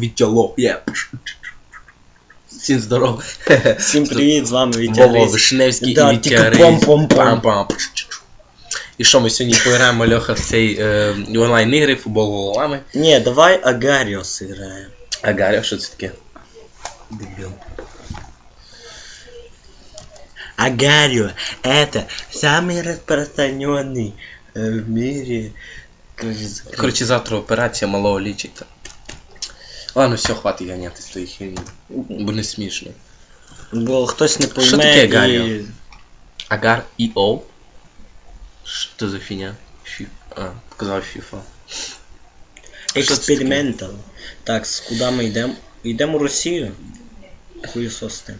Вітяло. Є. Всім здорово. Всім привіт, з вами Вітя Вова Гриць. Вишневський Да, і тільки Вітя Рейс. пом-пом-пом. Пам-пам. І що ми сьогодні пограємо Льоха в цей е, онлайн ігри футбол головами. Ні, давай Агаріо сыграем. А Гаря, що це таке? Дебил. Агарио это самый распространенный э, в мире. Короче, завтра операція малого лічиться. Ладно, все, хватить ганяти з тої херні. Бо не смішно. Бо хтось не пойме Що таке і- Агаріо? Агар і О. Що за фіня? Фі... А, показав FIFA. Експериментал. Так, куди ми йдемо? Йдемо в Росію. Хуєсости.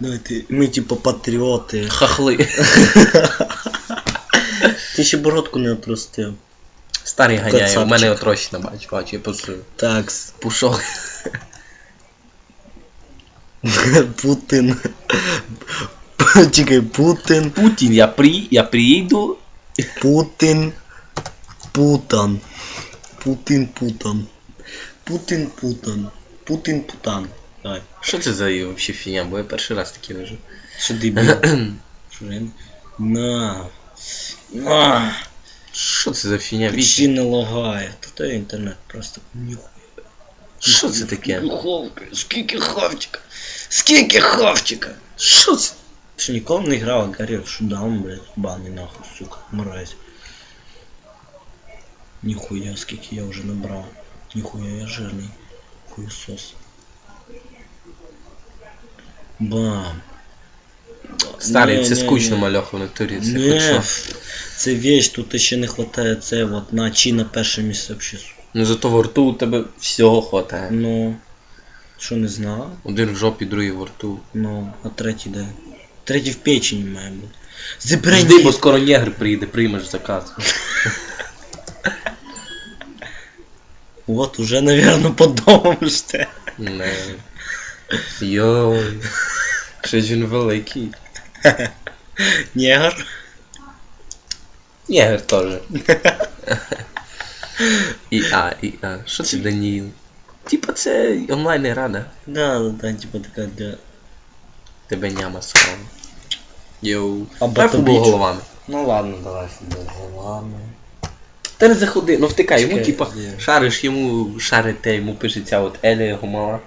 Давайте, ми типу патріоти. Хахли. Ти ще бородку не отростив. Старий ганяє, у мене отрощена бач, бач, я посую. Так, Пушок. Путин. Чекай, Путин. Путін, я при, я приїду. Путин. Путан. Путин Путан. Путин Путан. Путин Путан. Давай. Що це за взагалі фігня, бо я перший раз такі вижу. Що дебіл? На. На. Що це за фігня? Віч? Ще не лагає. Та то інтернет просто. Ніхуя. Що це таке? Духовка. Скільки хавчика. Скільки хавчика. Що це? Що ніколи не грав, Гаррі шудаун, блядь, баний нахуй, сука, мразь. Ніхуя, скільки я вже набрав. Ніхуя я жирний. Хуєсос. Бам. Старий, це скучно ні. мальоху в натурі, це хоч що. це вещь, тут ще не хватає це вот на чи на перше місце вообще. Ну зато во рту у тебе всього хватає. Ну. Що не знав? Один в жопі, другий во рту. Ну, а третій де? Третій в печені має бути. Забирай Жди, бо скоро негр приїде, приймеш заказ. Вот уже, наверное, по дому жде. Не. Йой. Він великий. Негр. Негр теж. І А, і А. Що це Даніїл? Типа це онлайн рада. Да, да, да, типа така для. Тебе няма сховала. Йоу. А Давай футбол головами. Ну ладно, давай футбол головами. Та не заходи, ну втикай, йому типа шариш йому шарите, йому пишеться от Еля його мала.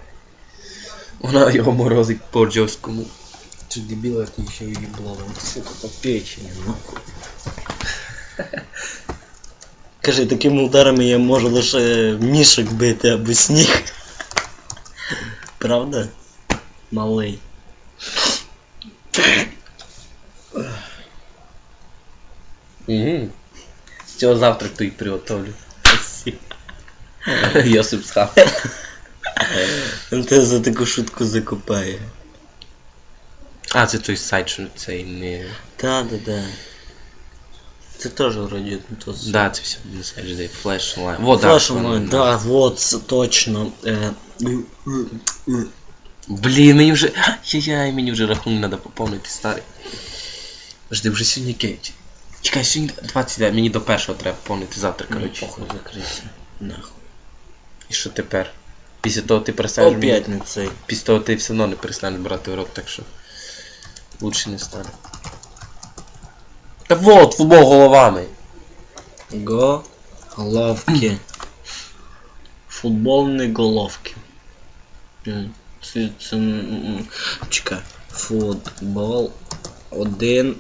Вона його морозить по джойському. Ты дебил, это еще и ебло, сука, по печени, нахуй. Кажи, такими ударами я можу лише мішок бити або сніг. Правда? Малий. Угу. З цього завтра то й приготовлю. Йосип схав. Тебе за таку шутку закопає. А, це той сайт, що цей не. Да, да, да. Це теж вроді не то. Да, це все не сайт, жди, флеш онлайн. Вот, Флеш да, онлайн, да, вот, це точно. Е, Блін, мені вже. Яй-яй, мені вже рахунок треба поповнити старий. Жди, вже сьогодні кейт. Чекай, сьогодні 29, мені до першого треба поповнити завтра, коротше. Похуй закрийся. Нахуй. І що тепер? Після того ти перестанеш. Опять не цей. Після того ти все одно не перестанеш брати урок, так що. Лучше не стане. Та вот, футбол головами. Го. Головки. Футбольні головки. Це, це, чекай. Футбол один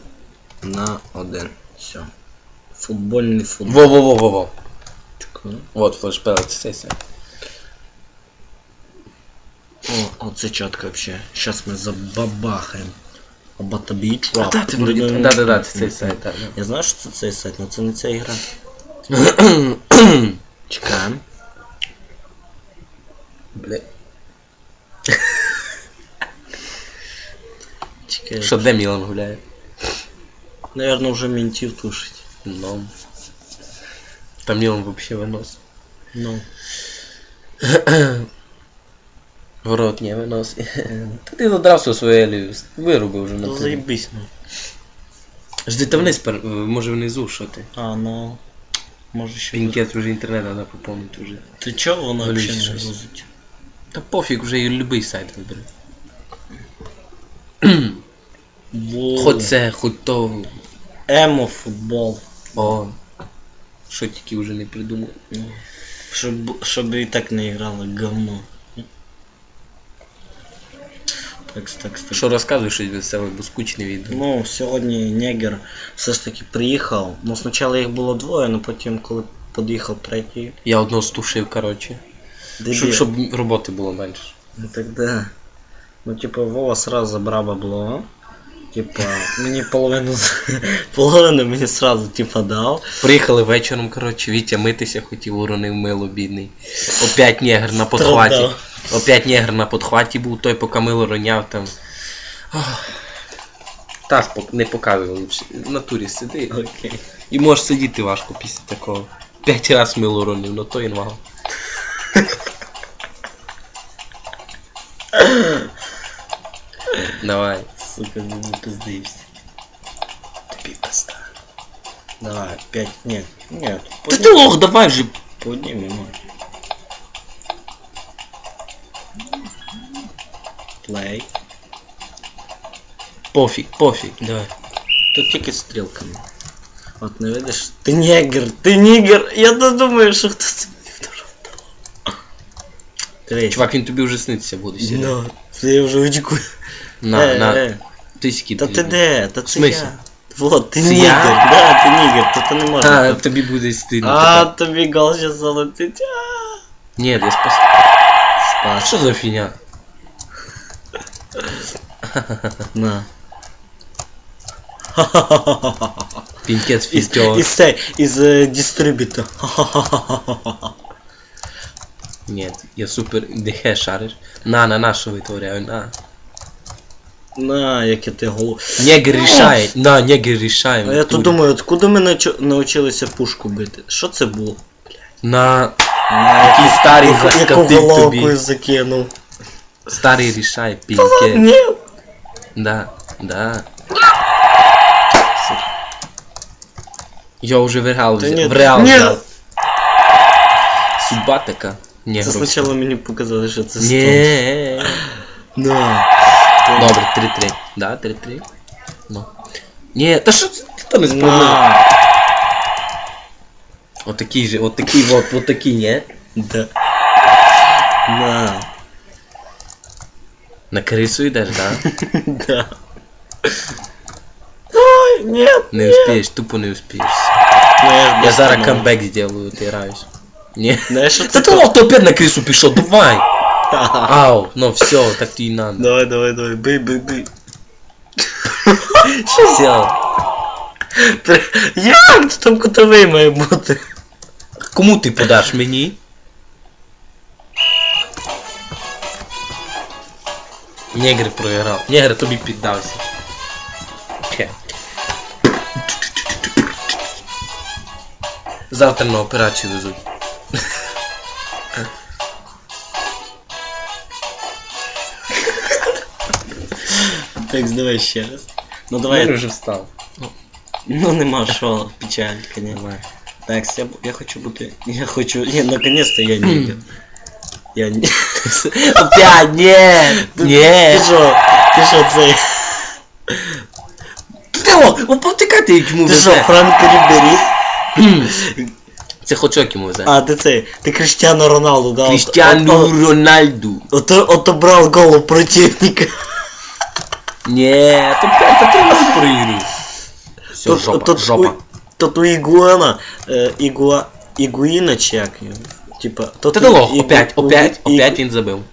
на один. Все. Футбольний футбол. Во-во-во-во-во. Чекай. Вот, флешпелет, цей сайт. О, оце чітко вообще. Сейчас ми забабахаємо. Абатабіч. А, да, це вроді. Да-да-да, це цей сайт, так. Я знаю, що це цей сайт, але це не ця ігра. Чекаємо. Бля. Чекай. Що, де Мілан гуляє? Наверное, вже ментів тушить. Ну. Там Мілан вообще винос. Ну. Ворот не винос. Та ти задрав свою Елію, вируби вже на Ну тебе. заебись, ну. Жди там вниз, пер- може внизу, що ти? А, ну. Може ще. Пінкет вже інтернет треба поповнити вже. Ти чого воно Голюсь взагалі не щось. грузить? Та пофіг, вже і любий сайт вибери. Хоч це, хоч то. Емо футбол. О. Що тільки вже не придумав. Ну, Щоб, щоб і так не грало говно. Так, так, так. Що розказуєш щось веселе, бо скучне відео. Ну, сьогодні Негер все ж таки приїхав. Ну, спочатку їх було двоє, але потім, коли під'їхав третій. Я одного стушив, коротше. Щоб, щоб роботи було менше. Ну тогда. Ну, типа, Вова сразу забрав бабло. Типа, мені половину половину мені сразу типа дав. Приїхали вечором, коротше, Вітя митися хотів, уронив мило бідний. Опять негр на подхваті. Опять негр на подхваті був, той поки мило роняв там. Ох. Та не показуй лучше. В натурі сиди. Окей. І можеш сидіти важко після такого. П'ять раз мило ронив, ну то інвал. Давай. Сука, ну не пиздишься. Тобі пизда. Давай, пять. Нет, нет. Та ти лох, давай вже. Подними ноги. Плей. Пофіг, пофіг. Давай. Тут тільки стрілками. От не видиш? Ти негр, ти нігер. Я не думаю, що хтось мені вдоров. Дивись. Чувак, він тобі вже сниться буде сьогодні. Ну, це я вже очікую. На, Е, на. е. Ти скільки. Та ти де? Та це смислі? я. Вот, ти Це нігер. я? Да, ти нігер, то ти не можеш. А, так. тобі буде стидно. А, тепер. тобі гол зараз залетить. А. Ні, я спас. Спас. Що за фігня? На. Пінкет Із, фістьор. із цей, із дистриб'юта. Ні, я супер дехе шариш. На, на, на, що витворяю, на. На, яке ти голо. Негр рішає, на, негр рішає. А я тут думаю, откуда ми начо- навчилися пушку бити? Що це було? На, На, який старий головку тобі. закинув. Старий рішає, пінкет. Ні. Да, да. Я вже в реал Та взяв. ні, В реал ні. взяв. Судьба така. Це Негровська. спочатку мені показали, що це стол. Ні. Да. Добре, 3-3. Да, 3-3. Ну. Ні, та що це ти там не? На. Отакий же, отакий вот, вот такий, ні? Да. На. На крису йдеш, да? Да. Ой, нет. Не успієш, тупо не успієш. Ну, я, зараз камбек зроблю, ти граєш. Ні. Що Та це? ти лох, ти опять на крису пішов, давай! Ау, ну все, так то і надо. Давай, давай, давай, бий, бий, бий. Все. При- Як? Там кутовий має бути. Кому ти подаш мені? Негр проіграв. Негр тобі піддався. Хе. Завтра на операцію везуть. Так, давай ще раз. Ну давай. Я вже встав. Ну нема що, печаль, конечно. Так, я, я хочу бути. Я хочу. Ні, наконец-то я не. Я не. Опять, ні! Ти Ні! що? Ти що це? Ти о, повтикати йому Ти що, везе. Франк Рібері? Це хочок йому везе. А, ти це, ти Криштиану Роналду, да? Кріштіану Рональду. от- Отобрал голову противника. Ні, то п'ята ти не проігруєш. Все, жопа, жопа. у- Тут у Ігуана, е, Ігуа, Типа, Та ти лох, опять, опять, опять він забив.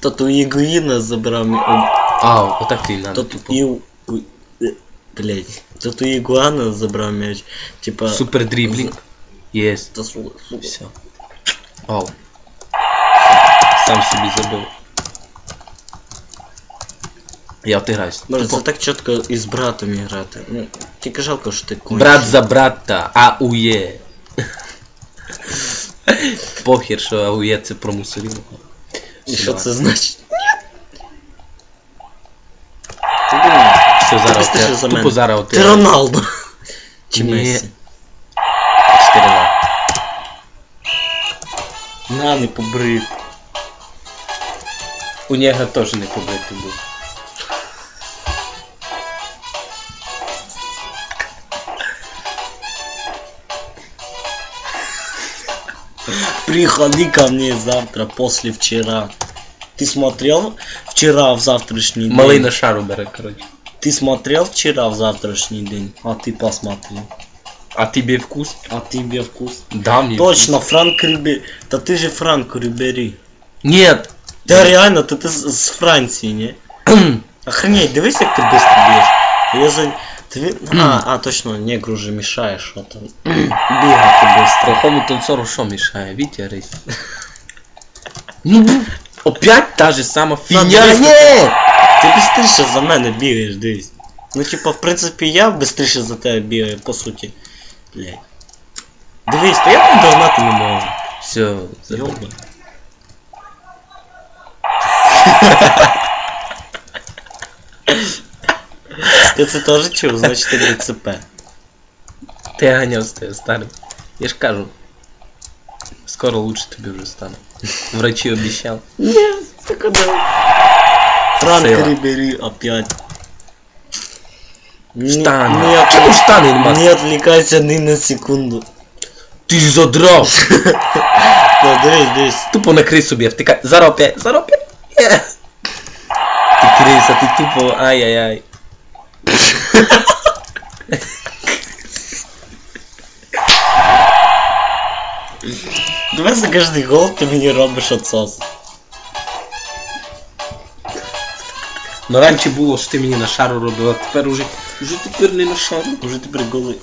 Тут у Ігуїна забрав мі- у- Ау, отак ти надо, тупо. і у... у- е, Блядь. Тут у Ігуана забрав м'яч. Типа... Супер дріблінг. Єс. Та сука. Все. Ау. Сам собі забив. Я отиграюсь. Може, Тупо. це так чітко із братом грати. Ну, тільки жалко, що ти кончений. Брат за брата, аує. Похер, що аує це про мусорів. І що це значить? Ти думаєш? все зараз. ти- за Тупо мене. зараз. Ти Роналдо. Чи Ні. Месі? 4 На, не побрив. У нього теж не побитий був. Приходи ко мне завтра после вчера. Ты смотрел вчера в завтрашний день? Малий на шару бере, коротше. Ты смотрел вчера в завтрашний день? А ты посмотри. А тобі вкус? А тебе вкус? Дам мені. Точно, Франк Рибери. Да ты же Франк Рибери. Нет. Да реально, ты, ты с, с Франции, не? Охренеть, дивись, як ти быстро б'єш. Я за... Ти... ви- А, а, точно, негру вже мішає, що там. Бігати быстро. Плохому танцору що мішає? Вітя рись. Ну, опять та же сама фігня. дивись, Ні! Ти быстріше за мене бігаєш, дивись. Ну, типа, в принципі, я быстріше за тебе бігаю, по суті. Блядь. Дивись, то я там догнати не можу. Все, забудь. Ти це теж чув, значить ти ДЦП. Ти ганяв старий. Я ж кажу. Скоро лучше тобі вже стане. Врачи обіцяв. Ні, це куди? Франк Сила. Рибери опять. Не- Штани. Не, отвлек- Чому штани нема? не отвлекайся ни на секунду. Ти ж задрав! Да, дивись, дивись. Тупо накрий собі, втикай. Зараз опять, зараз опять. Є. Ти криса, ти тупо, ай-яй-яй. Давай за каждый гол ты мне робиш отсос. Ну раніше було, що ти мені на шару робив, а тепер уже, уже тепер не на шару. Уже тепер голи.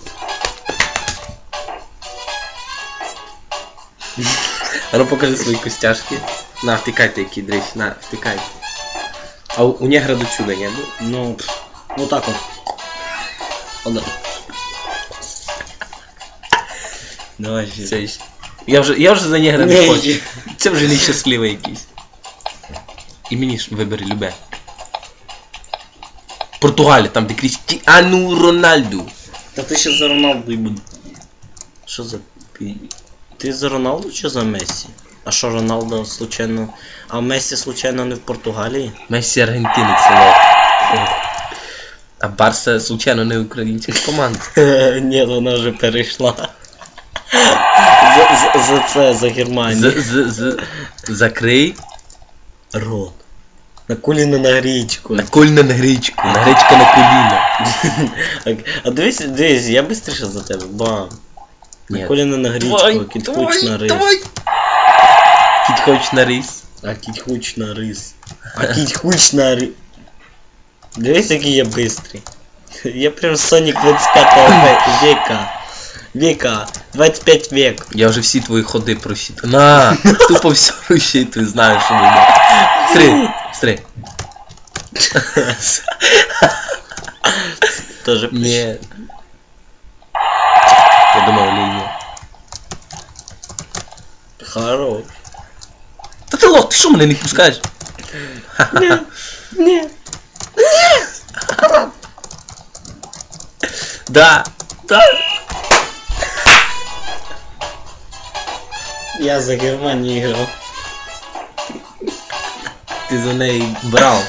Ну покажи свої костяшки. На, втикайте які дрись, на, втикайте. А у, у негра до чуда не було? Ну, вот так вот. Ода. Давай ще. Це Я вже, я вже за негра не Ні, хочу. Це вже нещасливий якийсь. І мені ж вибери любе. Португалія, там де Крістіану Рональду. Та ти ще за Роналду і буде. Що за пі... Ти за Роналду чи за Мессі? А що Роналдо случайно. А Мессі случайно не в Португалії? Месі Аргентинець, лох. А Барса, случайно, не українська команда. Ні, вона вже перейшла. За, за, за це, за З, Германію. з, з, закрий Рот. На коліна на грічку. на кольна на гречку, на гречка на коліна. Так, А дивись, дивись, я быстріше за тебе. Бам. Ні. На коліна на грічку, кіт хоч на рис. Кіт хоч на рис. А кіт хоч на рис. А кіт хоч на рис. Дивись, який я бистрий. Я прям Сонік 25 века. Века. 25 век. Я вже всі твої ходи просчитав. На! Тупо все розчитую, знаю, що буде. Стри, стри. Тоже Ні. Я думав, лінія. Хорош. Та ти лох, ти що мене не пускаєш? Ні. Ні. Да. Да. Я за Германію грав. Ти за неї брав.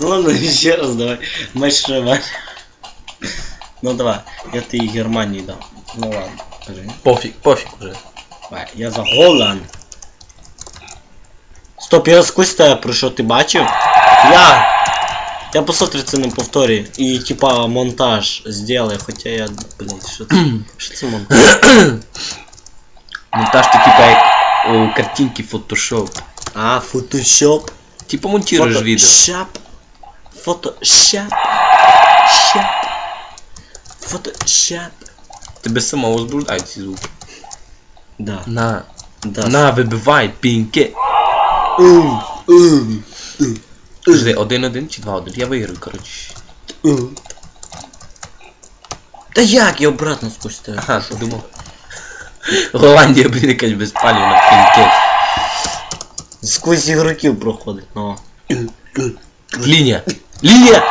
Ну ладно, еще раз давай. Матч реванш. Ну давай, я ты и Германии дам. Ну ладно, скажи. Пофіг, пофіг уже. Давай, я за Голланд. Стоп, я сквозь тебе пройшов, ти бачив? Я! Я посмотрю це на повторі. І типа монтаж сделай, хоча я. Блять, що це? Що це монтаж? Монтаж ти типа як у картинки фотошоп. А, фотошоп. Типа монтуєш відео. Фотошоп. Фотошоп. Шоп. Фотошоп. Тебе само возбуждають ці звуки. Да, На. да. На, вибивай, пінки. Ум, ум, Жди, один-один чи два-один? Я виграю, коротше. ум. Та як я обратно тебе? Ага, ти думав. Голландія, блін, якась безпалівна пінки. Сквозь ігроків проходить, ну. Лінія! Лінія!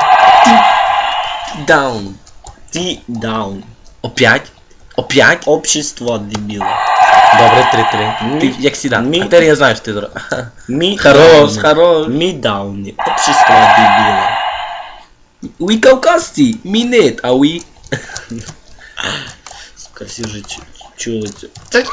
Down. Ти даун. Опять? Опять? Общество дебіла. Добре, 3-3. Мі- Ти як сіда. мі- А тепер я знаю, що ти зробив. Мі Хорош, хорош. Мі дауні. Общество дебіла. We кавказці, мінет, а we... Сука, всі вже чу- чули це.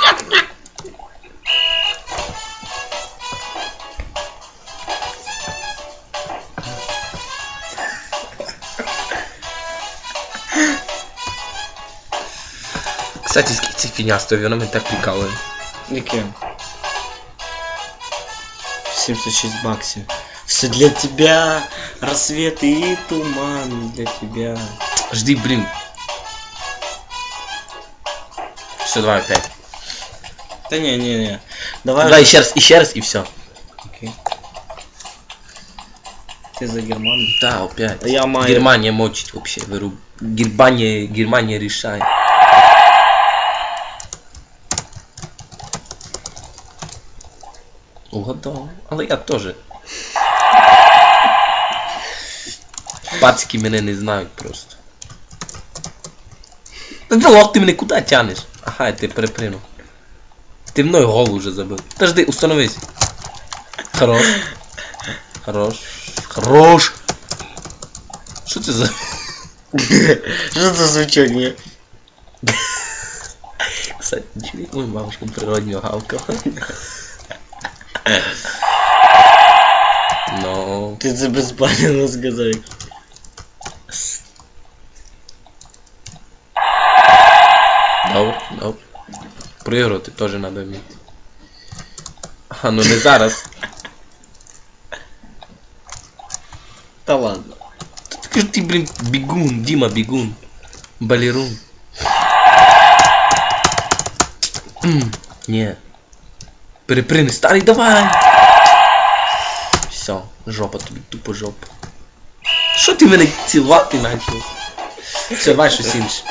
Кстати, скільки цих фігня стоїть, вона мене так прикалує. Яке? 76 баксів. Все для тебя, рассвет и туман для тебя. Жди, блін. Все, давай опять. Да не, не, не. Давай. Давай ще раз, і ще раз, і все. Окей. Ты за Германию? Да, опять. А я маю. Германия мочить вообще, вируб. Германия, Германия решает. Угадав. Але я теж. Пацики мене не знають просто. Та залог ти мене куди тянеш? Ага, я тебе перепринув. Ти мною голову вже забив. Та жди, установись. Хорош. Хорош. Хорош. Що це за... Что за звучание? Кстати, чоловік мою бабушку природнього гавкав. Ну, Ты за безбанно сказал. добре, добре. Проігрувати теж треба вміти. А, ну не зараз. Да ладно. Та Ти ж ти, блін, бігун, Діма бігун. Балерун. М, Ні. Переприни, старий, давай! Все, жопа тобі, тупо жопа. Що ти мене цілувати почав? Все, давай щось інше.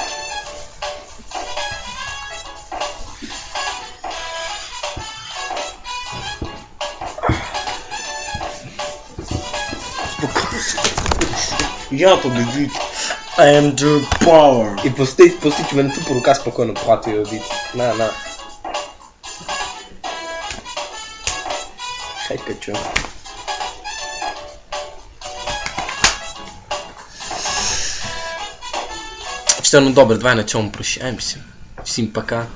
Я победитель. I am the power. І пустить, пустить, у мене тупо рука спокійно пхати обід. На, на. кача. Ще е едно добре, два е начало му прошаем ами се. Всем пока.